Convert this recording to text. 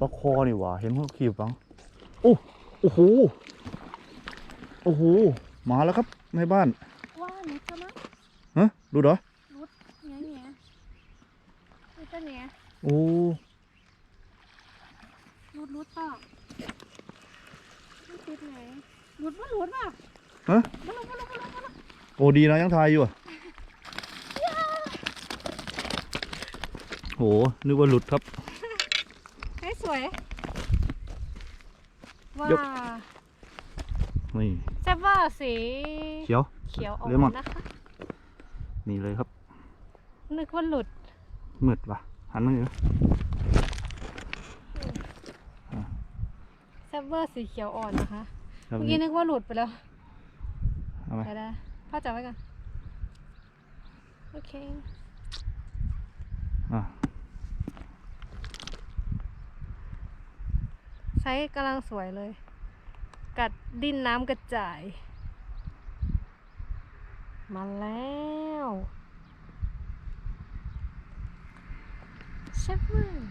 ปลาคอนี่หว่าเห็นพวกขีบฟังโอ้โอ้โหโอ้โหมาแล้วครับในบ้านว่าหนูจะมั้งฮะดูเหรอรุดเนี้ยเนี้ยรุดจะเนี้ยโอ้รุดรุดเปล่าไม่ติดไหนรุดว่ารุดเปล่าฮะมาลุกมาลุกมาลุกมาลุกโอ้ดีนะยังทายอยู่อะโหนึกว่าหลุดครับให้ส วยว้ายก นี่ แซ่บว่าสีเขียว เขียวออกเลมอน นะคะ นี่เลยครับ นึกว่าหลุด มืดว่ะ หันมาอยู่แซ่บเวอร์สีเขียวอ่อนนะคะ ครับเมื่อกี้นึกว่าหลุดไปแล้วเอาไหมได้ได้พ่อจับไว้ก่อน โอเค อะ ไซส์กำลังสวยเลย กัดดิ้นน้ำกระจาย มาแล้วเชฟเวอร์